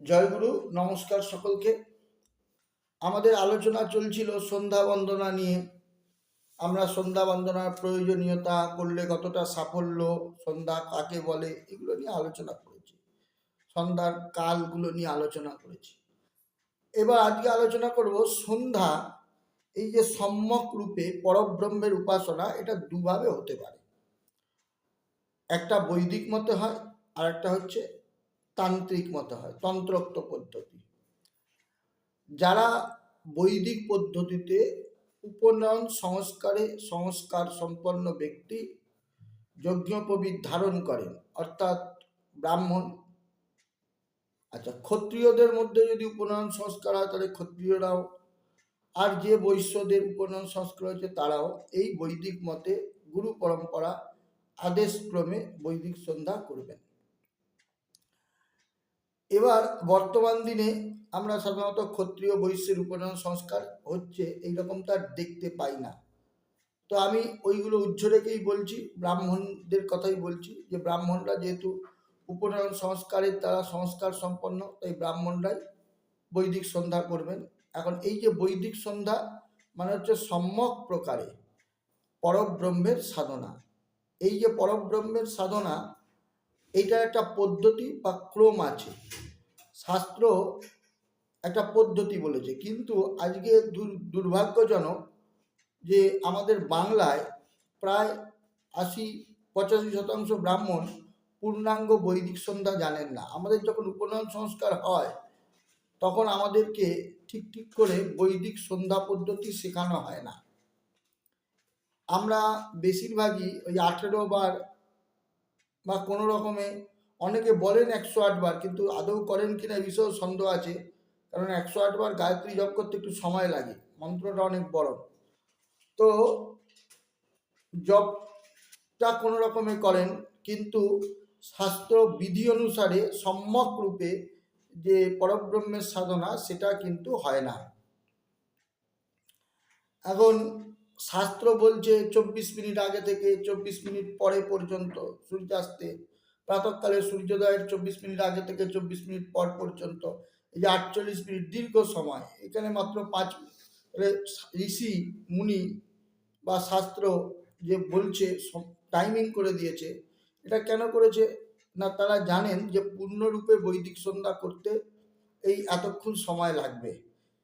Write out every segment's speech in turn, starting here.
জয়গুরু নমস্কার সকলকে। আমাদের আলোচনা চলছিল সন্ধ্যা বন্দনা নিয়ে। আমরা সন্ধ্যা বন্দনার প্রয়োজনীয়তা করলে কতটা সাফল্য, সন্ধ্যা কাকে বলে, এগুলো নিয়ে আলোচনা করেছি। সন্ধ্যার কালগুলো নিয়ে আলোচনা করেছি। এবার আজকে আলোচনা করব সন্ধ্যা, এই যে সম্যক রূপে পরব্রহ্মের উপাসনা, এটা দুভাবে হতে পারে। একটা বৈদিক মতে হয় আর একটা হচ্ছে তান্ত্রিক মতে হয়, তন্ত্রোক্ত পদ্ধতি। যারা বৈদিক পদ্ধতিতে উপনয়ন সংস্কারে, সংস্কার সম্পন্ন ব্যক্তি যজ্ঞোপবীত ধারণ করেন, অর্থাৎ ব্রাহ্মণ আচ্ছা ক্ষত্রিয়দের মধ্যে যদি উপনয়ন সংস্কার হয়, তাহলে ক্ষত্রিয়রাও, আর যে বৈশ্যদের উপনয়ন সংস্কার হয়েছে, তারাও এই বৈদিক মতে গুরু পরম্পরা আদেশক্রমে বৈদিক সন্ধ্যা করবেন। এবার বর্তমান দিনে আমরা সাধারণত ক্ষত্রিয় বৈশ্যের উপনয়ন সংস্কার হচ্ছে এইরকম তার দেখতে পাই না। তো আমি ওইগুলো উজ্জ্ব রেখেই বলছি, ব্রাহ্মণদের কথাই বলছি যে ব্রাহ্মণরা যেহেতু উপনয়ন সংস্কারের দ্বারা সংস্কার সম্পন্ন, তাই ব্রাহ্মণরাই বৈদিক সন্ধ্যা করবেন। এখন এই যে বৈদিক সন্ধ্যা মানে হচ্ছে সম্যক প্রকারে পরব্রহ্মের সাধনা। এই যে পরব্রহ্মের সাধনা, এইটার একটা পদ্ধতি বা ক্রম আছে। শাস্ত্র একটা পদ্ধতি বলেছে। কিন্তু আজকে দুর- দুর্ভাগ্যজনক যে আমাদের বাংলায় প্রায় আশি, পঁচাশি শতাংশ ব্রাহ্মণ পূর্ণাঙ্গ বৈদিক সন্ধ্যা জানেন না। আমাদের যখন উপনয়ন সংস্কার হয়, তখন আমাদেরকে ঠিক ঠিক করে বৈদিক সন্ধ্যা পদ্ধতি শেখানো হয় না। আমরা বেশিরভাগই ওই আঠেরো বার বা কোনো রকমে অনেকে বলেন একশো আট বার, কিন্তু আদৌ করেন কিনা এই বিষয়েও সন্দেহ আছে। কারণ একশো আট বার গায়ত্রী জপ করতে একটু সময় লাগে, মন্ত্রটা অনেক বড়। তো জপটা কোনো রকমে করেন, কিন্তু শাস্ত্র বিধি অনুসারে সম্যক রূপে যে পরব্রহ্মের সাধনা, সেটা কিন্তু হয় না। এখন শাস্ত্র বলছে চব্বিশ মিনিট আগে থেকে, চব্বিশ মিনিট পরে পর্যন্ত সূর্যাস্তে প্রাতঃকালে সূর্যোদয়ের চব্বিশ মিনিট আগে থেকে চব্বিশ মিনিট পর পর্যন্ত, এই যে আটচল্লিশ মিনিট দীর্ঘ সময়, এখানে মাত্র পাঁচ ঋষি, মুনি বা শাস্ত্র যে বলছে টাইমিং করে দিয়েছে, এটা কেন করেছে না তারা জানেন যে পূর্ণরূপে বৈদিক সন্ধ্যা করতে এই এতক্ষণ সময় লাগবে।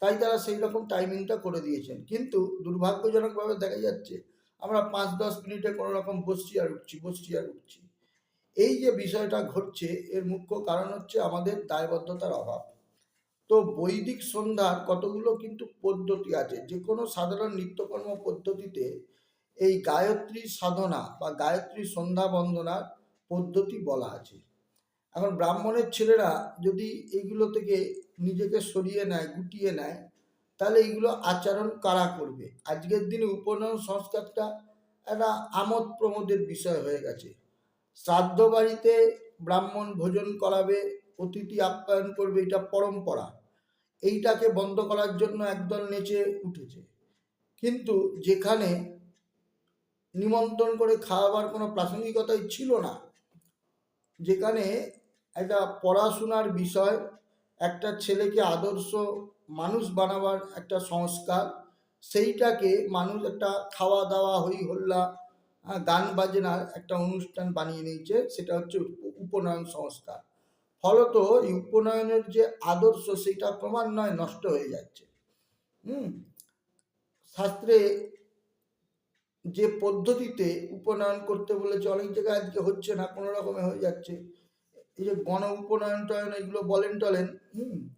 তাই তারা সেই রকম টাইমিংটা করে দিয়েছেন। কিন্তু দুর্ভাগ্যজনকভাবে দেখা যাচ্ছে, আমরা পাঁচ দশ মিনিটে কোনো রকম বসছি আর উঠছি বসছি আর উঠছি এই যে বিষয়টা ঘটছে, এর মুখ্য কারণ হচ্ছে আমাদের দায়বদ্ধতার অভাব। তো বৈদিক সন্ধ্যার কতগুলো কিন্তু পদ্ধতি আছে যে কোনো সাধারণ নিত্যকর্ম পদ্ধতিতে এই গায়ত্রী সাধনা বা গায়ত্রী সন্ধ্যা বন্দনার পদ্ধতি বলা আছে। এখন ব্রাহ্মণের ছেলেরা যদি এইগুলো থেকে নিজেকে সরিয়ে নেয়, গুটিয়ে নেয়, তাহলে এইগুলো আচরণ কারা করবে? আজকের দিনে উপনয়ন সংস্কারটা একটা আমোদ প্রমোদের বিষয় হয়ে গেছে। শ্রাদ্ধ বাড়িতে ব্রাহ্মণ ভোজন করাবে অতিথি আপ্যায়ন করবে, এটা পরম্পরা। এইটাকে বন্ধ করার জন্য একদল নেচে উঠেছে। কিন্তু যেখানে নিমন্ত্রণ করে খাওয়াবার কোনো প্রাসঙ্গিকতাই ছিল না, যেখানে একটা পড়াশোনার বিষয়, একটা ছেলেকে আদর্শ মানুষ বানাবার একটা সংস্কার, সেইটাকে মানুষ একটা খাওয়া দাওয়া হই হল্লা গান বাজনার একটা অনুষ্ঠান বানিয়ে নিয়েছে, সেটা হচ্ছে উপ- উপনয়ন সংস্কার। ফলত এই উপনয়নের যে আদর্শ সেটা ক্রমান্বয়ে নষ্ট হয়ে যাচ্ছে। হুম? শাস্ত্রে যে পদ্ধতিতে উপনয়ন করতে বলেছে, অনেক জায়গায় আজকে হচ্ছে না, কোনো রকমে হয়ে যাচ্ছে। এই যে গণ উপনয়ন টয়ন, এগুলো বলেন টলেন, হুম?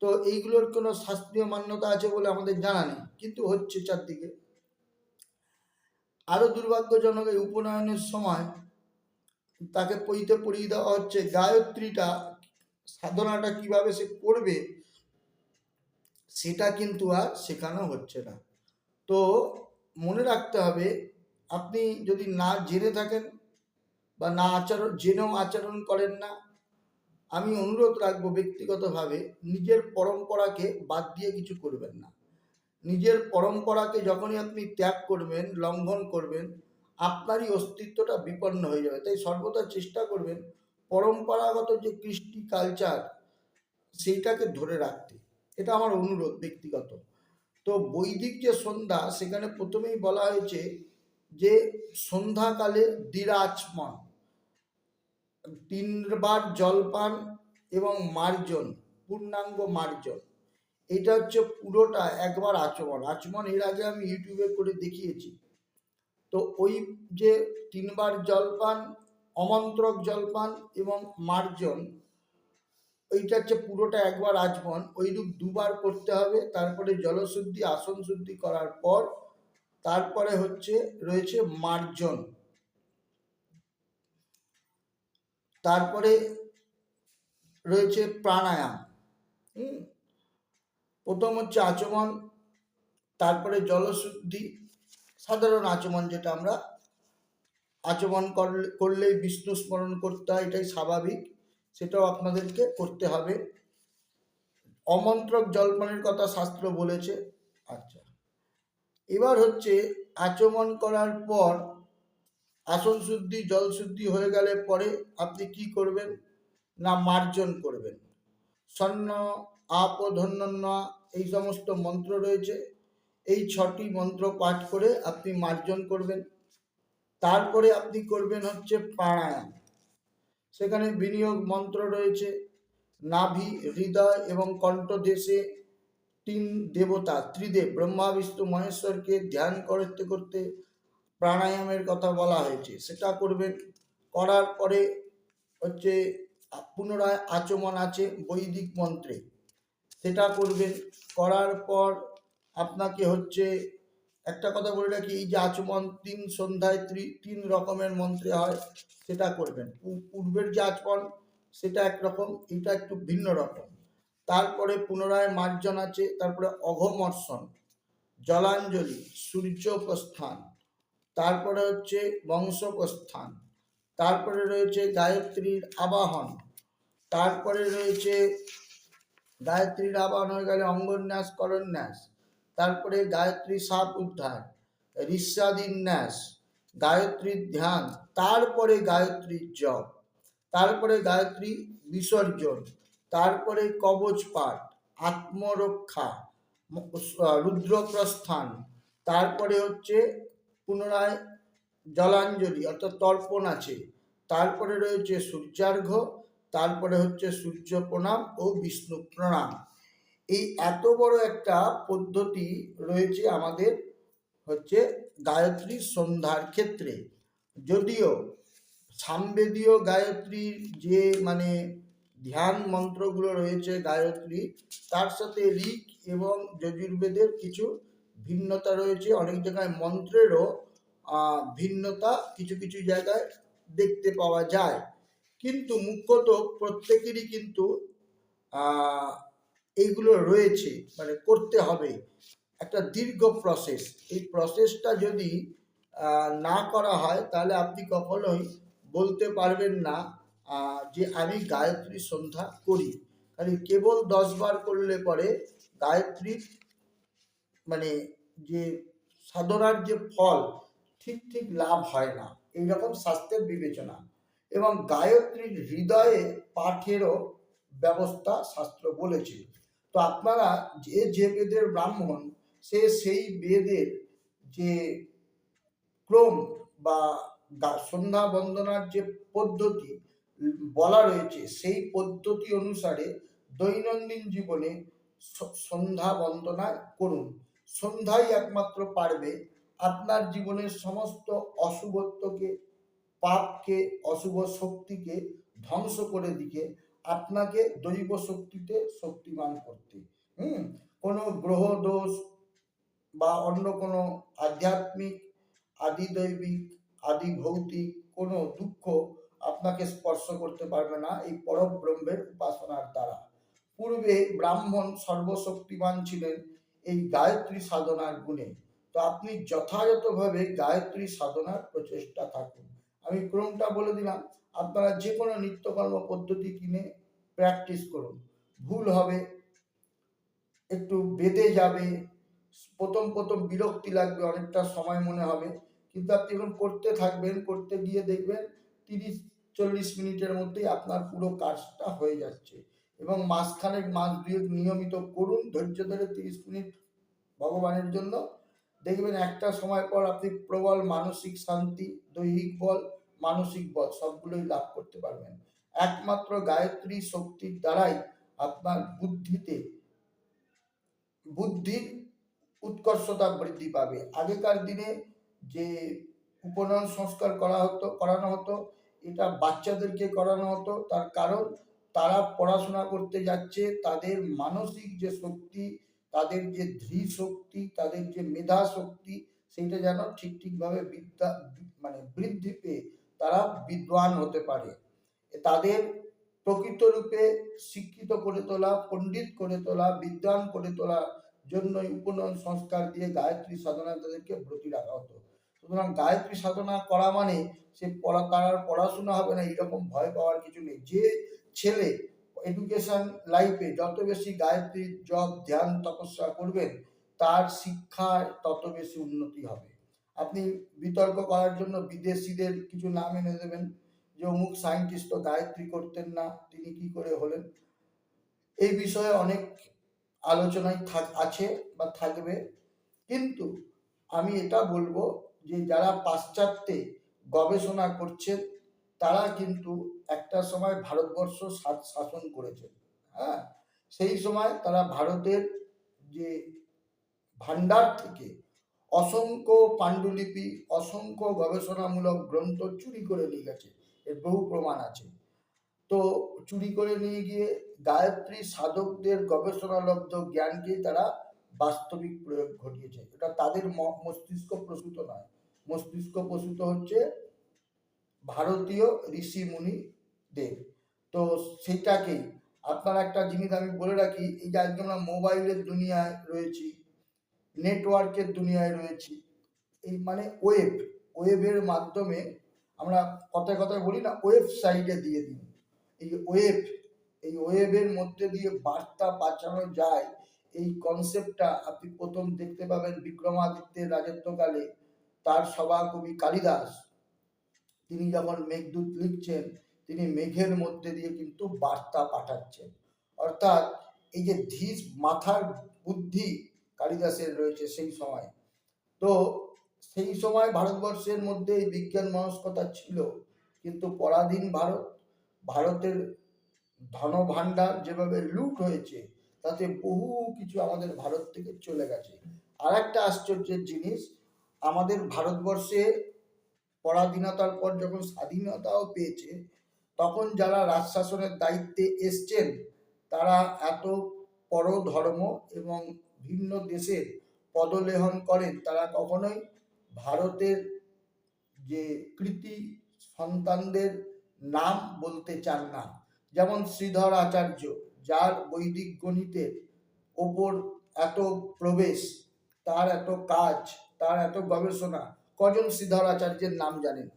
তো এইগুলোর কোনো শাস্ত্রীয় মান্যতা আছে বলে আমাদের জানা নেই, কিন্তু হচ্ছে চারদিকে। আরও দুর্ভাগ্যজনক এই উপনয়নের সময় তাকে পইতে পড়িয়ে দেওয়া হচ্ছে, গায়ত্রীটা সাধনাটা কীভাবে সে করবে সেটা কিন্তু আর শেখানো হচ্ছে না। তো মনে রাখতে হবে, আপনি যদি না জেনে থাকেন বা না আচরণ জেনেও আচরণ করেন না, আমি অনুরোধ রাখব ব্যক্তিগতভাবে নিজের পরম্পরাকে বাদ দিয়ে কিছু করবেন না। নিজের পরম্পরাকে যখনই আপনি ত্যাগ করবেন, লঙ্ঘন করবেন, আপনারই অস্তিত্বটা বিপন্ন হয়ে যাবে। তাই সর্বদা চেষ্টা করবেন পরম্পরাগত যে কৃষ্টি কালচার সেইটাকে ধরে রাখতে। এটা আমার অনুরোধ ব্যক্তিগত। তো বৈদিক যে সন্ধ্যা, সেখানে প্রথমেই বলা হয়েছে যে সন্ধ্যাকালে দিরাচমন, তিনবার জলপান এবং মার্জন, পূর্ণাঙ্গ মার্জন। এটা হচ্ছে পুরোটা একবার আচমন। আচমন এর আগে আমি ইউটিউবে করে দেখিয়েছি। তো ওই যে তিনবার জলপান, অমন্ত্রক জলপান এবং মার্জন ওইটা হচ্ছে পুরোটা একবার আচমন। ওইরূপ দুবার করতে হবে। তারপরে জলশুদ্ধি, আসন শুদ্ধি করার পর তারপরে হচ্ছে রয়েছে মার্জন। তারপরে রয়েছে প্রাণায়াম। হুম? প্রথম হচ্ছে আচমন, তারপরে জলশুদ্ধি, সাধারণ আচমন যেটা আমরা, আচমন করলে, করলেই বিষ্ণু স্মরণ করতে হয়, এটাই স্বাভাবিক, সেটাও আপনাদেরকে করতে হবে। অমন্ত্রক জলপানের কথা শাস্ত্র বলেছে। আচ্ছা। এবার হচ্ছে আচমন করার পর আসন শুদ্ধি, জল শুদ্ধি হয়ে গেলে পরে আপনি কি করবেন? না, মার্জন করবেন। স্বর্ণ আপ ধন্য এই সমস্ত মন্ত্র রয়েছে। এই ছটি মন্ত্র পাঠ করে আপনি মার্জন করবেন। তারপরে আপনি করবেন হচ্ছে প্রাণায়াম। সেখানে বিনিয়োগ মন্ত্র রয়েছে। নাভি, হৃদয় এবং কণ্ঠদেশে তিন দেবতা, ত্রিদেব, ব্রহ্মা, বিষ্ণু, মহেশ্বরকে ধ্যান করতে করতে প্রাণায়ামের কথা বলা হয়েছে। সেটা করবেন। করার পরে হচ্ছে পুনরায় আচমন আছে বৈদিক মন্ত্রে। সেটা করবেন। করার পর আপনাকে হচ্ছে একটা কথা বলে রাখি, এই যে আচমন তিন সন্ধ্যায় তিন রকমের মন্ত্রে হয়, সেটা করবেন। পূর্বের যে আচমন, সেটা একরকম এটা একটু ভিন্ন রকম। তারপরে পুনরায় মার্জন আছে, তারপরে অঘমর্ষণ, জলাঞ্জলি সূর্য প্রস্থান তারপরে হচ্ছে বংশপ্রস্থান, তারপরে রয়েছে গায়ত্রীর আবাহন, তারপরে রয়েছে আবাহন হয়ে গেলে অঙ্গন্যাস করন্যাস তারপরে গায়ত্রী সাপ উদ্ধার ঋষ্যাদিন্যাস গায়ত্রীর ধ্যান, তারপরে গায়ত্রীর জপ, তারপরে গায়ত্রী বিসর্জন, তারপরে কবচ পাঠ, আত্মরক্ষা, রুদ্রপ্রস্থান, তারপরে হচ্ছে পুনরায় জলাঞ্জলি, অর্থাৎ তর্পণ আছে। তারপরে রয়েছে সূর্যার্ঘ্য তারপরে হচ্ছে সূর্য প্রণাম ও বিষ্ণু প্রণাম। এই এত বড় একটা পদ্ধতি রয়েছে আমাদের হচ্ছে গায়ত্রী সন্ধ্যার ক্ষেত্রে। যদিও সামবেদীয় গায়ত্রীর যে মানে ধ্যান মন্ত্রগুলো রয়েছে গায়ত্রী, তার সাথে ঋক এবং যজুর্বেদের কিছু ভিন্নতা রয়েছে। অনেক জায়গায় মন্ত্রেরও ভিন্নতা কিছু কিছু জায়গায় দেখতে পাওয়া যায়। কিন্তু মুখ্যত প্রত্যেকেরই কিন্তু এইগুলো রয়েছে মানে করতে হবে। একটা দীর্ঘ প্রসেস এই প্রসেসটা যদি না করা হয়, তাহলে আপনি কখনোই বলতে পারবেন না যে আমি গায়ত্রী সন্ধ্যা করি। খালি কেবল দশ বার করলে পরে গায়ত্রীর মানে যে সাধনার যে ফল, ঠিক ঠিক লাভ হয় না। এইরকম স্বাস্থ্যের বিবেচনা। এবং গায়ত্রীর হৃদয়ে পাঠেরও ব্যবস্থা শাস্ত্র বলেছে। তো আপনারা যে যে বেদের ব্রাহ্মণ, সে সেই বেদের যে ক্রম বা সন্ধ্যা বন্দনার যে পদ্ধতি বলা রয়েছে, সেই পদ্ধতি অনুসারে দৈনন্দিন জীবনে সন্ধ্যা বন্দনা করুন। সন্ধ্যাই একমাত্র পারবে আপনার জীবনের সমস্ত অশুভত্বকে পাপকে, অশুভ শক্তিকে ধ্বংস করে দিকে আপনাকে দৈব শক্তিতে শক্তিমান করতে। হুম? কোনো গ্রহ দোষ বা অন্য কোনো আধ্যাত্মিক আদি দৈবিক আদি ভৌতিক কোনো দুঃখ আপনাকে স্পর্শ করতে পারবে না এই পরব্রহ্মের উপাসনার দ্বারা। পূর্বে ব্রাহ্মণ সর্বশক্তিমান ছিলেন এই গায়ত্রী সাধনার গুণে। তো আপনি যথাযথভাবে গায়ত্রী সাধনার প্রচেষ্টা থাকুন। আমি ক্রমটা বলে দিলাম, আপনারা যে কোনো নিত্যকর্ম পদ্ধতি কিনে প্র্যাকটিস করুন। ভুল হবে, একটু বেঁধে যাবে, প্রথম প্রথম বিরক্তি লাগবে, অনেকটা সময় মনে হবে। কিন্তু আপনি যখন করতে থাকবেন, করতে গিয়ে দেখবেন তিরিশ, চল্লিশ মিনিটের মধ্যেই আপনার পুরো কাজটা হয়ে যাচ্ছে। এবং মাসখানেক, মাস দুয়েক নিয়মিত করুন, ধৈর্য ধরে তিরিশ মিনিট ভগবানের জন্য দেখবেন একটা সময় পর আপনি প্রবল মানসিক শান্তি, দৈহিক বল, মানসিক বল সবগুলোই লাভ করতে পারবেন। একমাত্র গায়ত্রী শক্তির দ্বারাই আপনার বুদ্ধিতে, বুদ্ধির উৎকর্ষতা বৃদ্ধি পাবে। আগেকার দিনে যে উপনয়ন সংস্কার করা হতো, করানো হতো, এটা বাচ্চাদেরকে করানো হতো, তার কারণ তারা পড়াশোনা করতে যাচ্ছে, তাদের মানসিক যে শক্তি তাদের যে ধী শক্তি, তাদের যে মেধা শক্তি, সেইটা যেন ঠিক ঠিকভাবে বিদ্যা মানে বৃদ্ধি পেয়ে তারা বিদ্বান হতে পারে। তাদের প্রকৃত রূপে শিক্ষিত করে তোলা, পণ্ডিত করে তোলা, বিদ্বান করে তোলা জন্যই উপনয়ন সংস্কার দিয়ে গায়ত্রী সাধনা তাদেরকে ব্রতি রাখা হতো। সুতরাং গায়ত্রী সাধনা করা মানে সে পড়া, তার পড়াশোনা হবে না এরকম ভয় পাওয়ার কিছু নেই। যে ছেলে এডুকেশন লাইফে যত বেশি গায়ত্রী, জপ, ধ্যান, তপস্যা করবেন, তার শিক্ষায় তত বেশি উন্নতি হবে। আপনি বিতর্ক করার জন্য বিদেশিদের কিছু নাম এনে দেবেন, যে অমুক সায়েন্টিস্ট তো গায়ত্রী করতেন না, তিনি কি করে হলেন? এই বিষয়ে অনেক আলোচনায় থাক, আছে বা থাকবে। কিন্তু আমি এটা বলব যে যারা পাশ্চাত্যে গবেষণা করছেন, তারা কিন্তু একটা সময় ভারতবর্ষ শাসন করেছে হ্যাঁ? সেই সময় তারা ভারতের যে ভান্ডার থেকে অসংখ্য পাণ্ডুলিপি, অসংখ্য গবেষণামূলক গ্রন্থ চুরি করে নিয়ে গেছে, এর বহু প্রমাণ আছে। তো চুরি করে নিয়ে গিয়ে গায়ত্রী সাধকদের গবেষণালব্ধ জ্ঞানকে তারা বাস্তবিক প্রয়োগ ঘটিয়েছে। এটা তাদের মস্তিষ্ক প্রসূত নয়। মস্তিষ্ক প্রসূত হচ্ছে ভারতীয় ঋষি মুনিদের তো সেটাকেই আপনার একটা জিনিস আমি বলে রাখি, এই যে আজকে আমরা মোবাইলের দুনিয়ায় রয়েছি, নেটওয়ার্কের দুনিয়ায় রয়েছি, এই মানে ওয়েব, ওয়েবের মাধ্যমে আমরা কথায় কথায় বলি না, ওয়েবসাইটে দিয়ে দিই। এই ওয়েব, এই ওয়েবের মধ্যে দিয়ে বার্তা পাঠানো যায়। এই কনসেপ্টটা আপনি প্রথম দেখতে পাবেন বিক্রমাদিত্যের রাজত্বকালে। তার সভাকবি কালিদাস, তিনি যখন মেঘদূত লিখছেন তিনি মেঘের মধ্যে দিয়ে কিন্তু বার্তা পাঠাচ্ছেন। অর্থাৎ এই যে ধীর মাথার বুদ্ধি কালিদাসের রয়েছে সেই সময়। তো সেই সময় ভারতবর্ষের মধ্যে এই বিজ্ঞান মনস্কতা ছিল, কিন্তু পরাধীন ভারত, ভারতের ধনভাণ্ডার যেভাবে লুট হয়েছে, তাতে বহু কিছু আমাদের ভারত থেকে চলে গেছে। আর একটা আশ্চর্যের জিনিস, আমাদের ভারতবর্ষে পরাধীনতার পর যখন স্বাধীনতাও পেয়েছে তখন যারা রাজশাসনের দায়িত্বে এসছেন, তারা এত পরধর্ম এবং ভিন্ন দেশের পদলেহন করেন, তারা কখনোই ভারতের যে কৃতি সন্তানদের নাম বলতে চান না। যেমন শ্রীধর আচার্য, যার বৈদিক গণিতের ওপর এত প্রবেশ, তার এত কাজ, তার এত গবেষণা, কজন শ্রীধর আচার্যের নাম জানেন?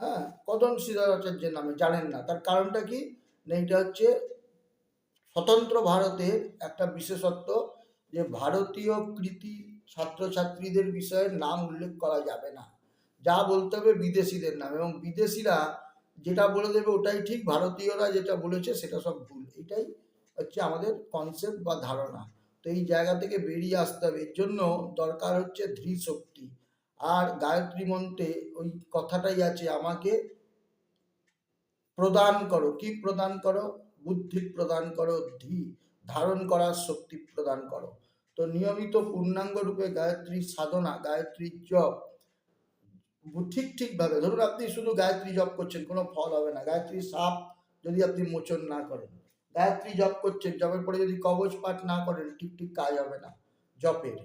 হ্যাঁ কজন শ্রীধর আচার্যের নামে জানেন না। তার কারণটা কি? না, এটা হচ্ছে স্বতন্ত্র ভারতের একটা বিশেষত্ব যে ভারতীয় কৃতি ছাত্রছাত্রীদের বিষয়ে নাম উল্লেখ করা যাবে না। যা বলতে হবে বিদেশিদের নাম এবং বিদেশিরা যেটা বলে দেবে ওটাই ঠিক, ভারতীয়রা যেটা বলেছে সেটা সব ভুল। এটাই হচ্ছে আমাদের কনসেপ্ট বা ধারণা। তো এই জায়গা থেকে বেরিয়ে আসতে হবে। এর জন্য দরকার হচ্ছে ধৃ শক্তি। আর গায়ত্রী মন্ত্রে ওই কথাটাই আছে, আমাকে প্রদান করো। কি প্রদান করো? বুদ্ধি প্রদান করো, ধি। ধারণ করার শক্তি প্রদান করো। তো নিয়মিত পূর্ণাঙ্গ রূপে গায়ত্রী সাধনা, গায়ত্রী জপ। ঠিক, ঠিকভাবে। ধরুন আপনি শুধু গায়ত্রী জপ করছেন, কোনো ফল হবে না। গায়ত্রী সাপ যদি আপনি মোচন না করেন। গায়ত্রী জপ করছেন, জপের পরে যদি কবচ পাঠ না করেন, ঠিক ঠিক কাজ হবে না জপের।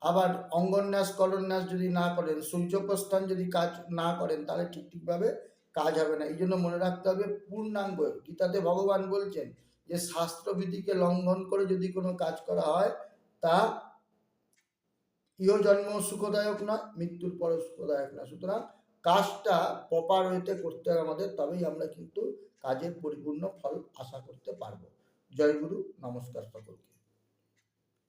আবার অঙ্গন্যাস, কলন্যাস যদি না করেন, সূর্যপ্রস্থান যদি কাজ না করেন, তাহলে ঠিক, ঠিকভাবে কাজ হবে না। এই জন্য মনে রাখতে হবে, পূর্ণাঙ্গ, গীতাতে ভগবান বলছেন যে, শাস্ত্রবিধিকে লঙ্ঘন করে যদি কোনো কাজ করা হয়, তা ইহ জন্ম সুখদায়ক নয়, মৃত্যুর পরে সুখদায়ক নয় সুতরাং কাজটা প্রপার ওয়েতে করতে হবে আমাদের, তবেই আমরা কিন্তু কাজের পরিপূর্ণ ফল আশা করতে পারব। জয় গুরু, নমস্কার সকলকে।